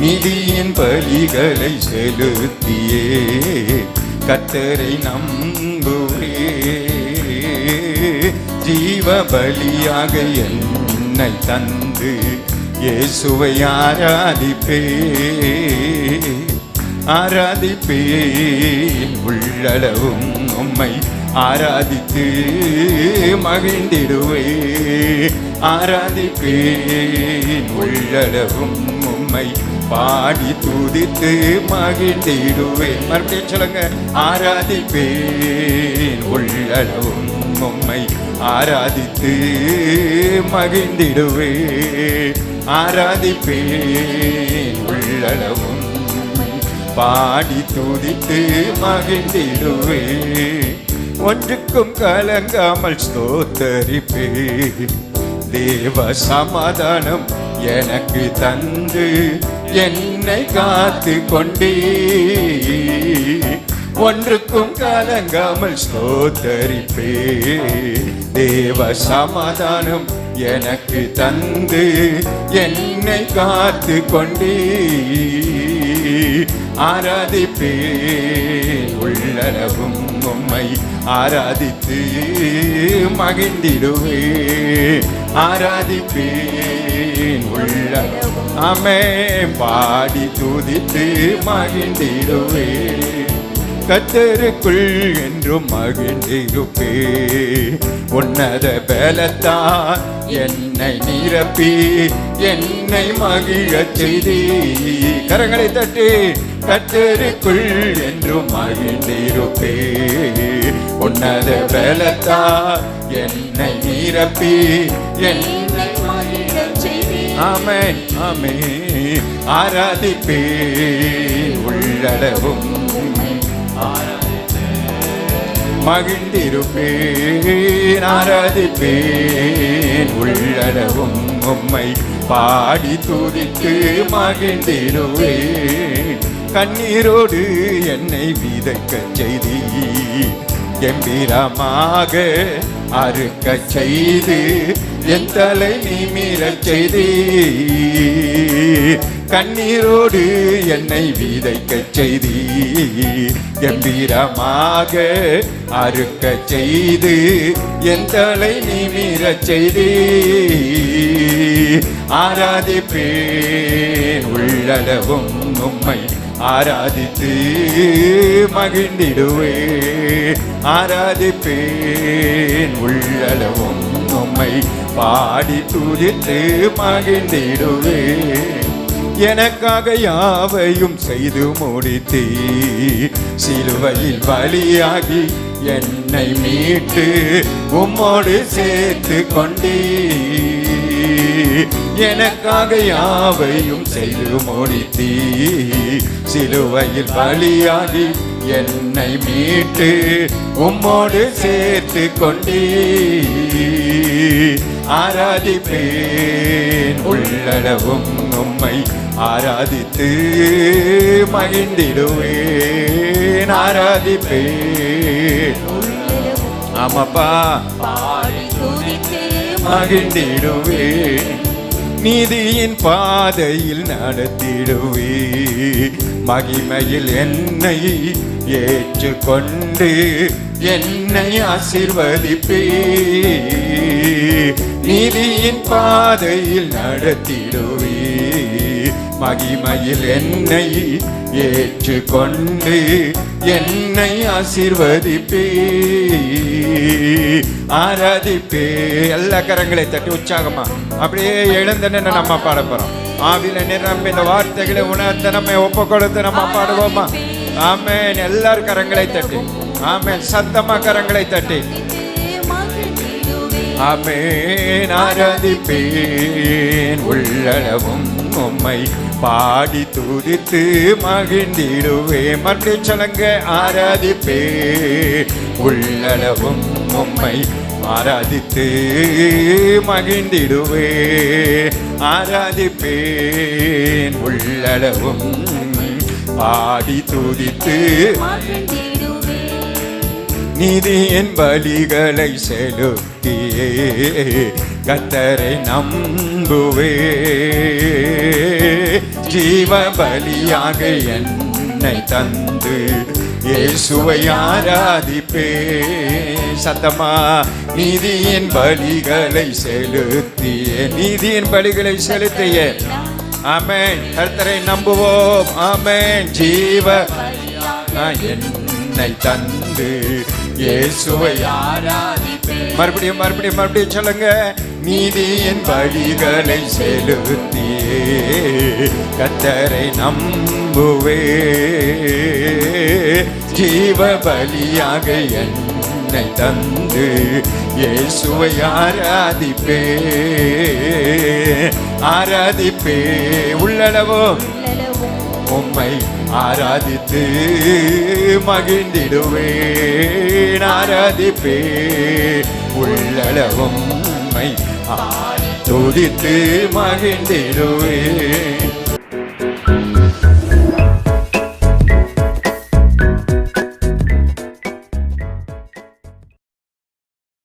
நிதியின் பலிகளை செலுத்தியே கத்தரை நம்புவே. ஜீவ பலியாக என்னை தந்து இயேசுவை ஆராதிப்பே. ஆராதிப்பேன் உள்ளளவும் உம்மை ஆராதித்து மகிழ்ந்திடுவே. ஆராதிப்பேன் உள்ளளவும் உம்மை பாடி துதித்து மகிழ்ந்திடுவேன். மறுபடியும் சொல்லுங்க ஆராதிப்பேன் உள்ளளவும் உம்மை ஆராதித்து மகிழ்ந்திடுவேன். ஆராதிப்பேன் உள்ளளவும் பாடி துதித்து மகிழ்ந்திடுவேன். ஒன்றுக்கும் கலங்காமல் ஸ்தோத்தரிப்பேன். தேவ சமாதானம் எனக்கு தந்து என்னை காத்து கொண்டே ஒன்றுக்கும் கலங்காமல் ஸ்தோத்தரிப்பே தேவ சமாதானம் எனக்கு தந்து என்னை காத்து கொண்டே ஆராதிப்பே உள்ளளவும் உம்மை ஆராதித்து மகிழ்ந்திடுவே ஆராதிப்பேன் உள்ள அமே பாடி துதித்து மகிழ்ந்திடுவே கத்தருக்குள் என்றும் மகிழ்ந்திருப்பே உன்னத பலத்தான் என்னை நிரப்பி என்னை மகிழச் செய்தி கரங்களை தட்டி கத்தருக்குள் என்றும் மகிழ்ந்திருப்பே. உன்னத பலத்தான் என்னை நிரப்பி என்னை ஆமே ஆமே ஆராதிப்பே உள்ளளவும் மகிழ்ந்திருப்பேன் ஆராதிப்பேன் உள்ளளவும் உம்மை பாடி துதித்து மகிழ்ந்திருவேன் கண்ணீரோடு என்னை விதைக்க செய்தி கம்பீரமாக அறுக்கச் செய்து என் தலை நிமிரச் செய்தி கண்ணீரோடு என்னை விதைக்க செய்தி கம்பீரமாக அறுக்கச் செய்து என் தலை நிமிரச் செய்தி ஆராதிப்பேன் உள்ளளவும் உம்மை ആരാധിച്ച് மகிழ்ந்திடுவே ആരാധിപ്പേൻ உள்ளளவும் உம்மை பாடி துதித்து மகிழ்ந்திடுவே எனக்காக யாவையும் செய்து முடித்தீ சிலுவையில் பலியாகி என்னை மீட்டு உம்மோடு சேர்த்து கொண்டீ எனக்காக யாவையும் செய்து முடித்தீ. சிலுவையில் பலியாகி என்னை மீட்டு உம்மோடு சேர்த்து கொண்டீ ஆராதிப்பேன் உள்ளளவும் உம்மை ஆராதித்து மகிழ்ந்திடுவேன். ஆராதிப்பேன். ஆமாப்பா. மகிழ்ந்திடுவேன். நீதியின் பாதையில் நடத்திடுவே. மகிமையில் என்னை ஏற்றுக்கொண்டு என்னை ஆசிர்வதிப்பே. நீதியின் பாதையில் நடத்திடுவே. மகிமையில் என்னை ஏற்றுக்கொண்டு என்னை ஆசிர்வதிப்பே. ஆராதிப்பே. எல்லா கரங்களை தட்டி உற்சாகமா. அப்படியே எழுந்த நம்ம பாட போறோம். ஆவில நிரம்பி இந்த வார்த்தைகளை உணர்ந்து நம்ம ஒப்பு கொடுத்து நம்ம பாடுவோமா? ஆமேன். எல்லார் கரங்களை தட்டி. ஆமேன். சத்தமா கரங்களை தட்டி. ஆமேன். ஆராதிப்பேன். உள்ளளவும் உம்மை பாடி துதித்து மகிழ்ந்திடுவே மறுபடியும் சொல்லுங்க. ஆராதிப்பேன். உள்ளளவும் உம்மை ஆராதித்து மகிழ்ந்திடுவே. ஆராதிப்பேன் உள்ளளவும் பாடி துதித்து நீதியின் பலிகளை செலுத்தியே கத்தரை நம்புவே நம்புவே. ஜீவ பலியாக என்னை தந்து இயேசுவை ஆராதிப்பே. சத்தமா நீதியின் பலிகளை செலுத்திய. நீதியின் பலிகளை செலுத்திய. ஆமேன். கர்த்தரை நம்புவோம். ஆமேன். ஜீவ என்னை தந்து இயேசுவை மறுபடியும் மறுபடியும் மறுபடியும் சொல்லுங்க. நீதியின் வழிகளை செலுத்தி கத்தரை நம்புவே. ஜீவ பலியாக என்னை தந்து இயேசுவை ஆராதிப்பே. ஆராதிப்பே. உள்ளளவோ? உம்மை ஆராதித்து மகிழ்ந்திடுவேன். ஆராதிப்பே. உள்ளளவும் உம்மை துதித்து மகிழ்ந்திடுவேன்.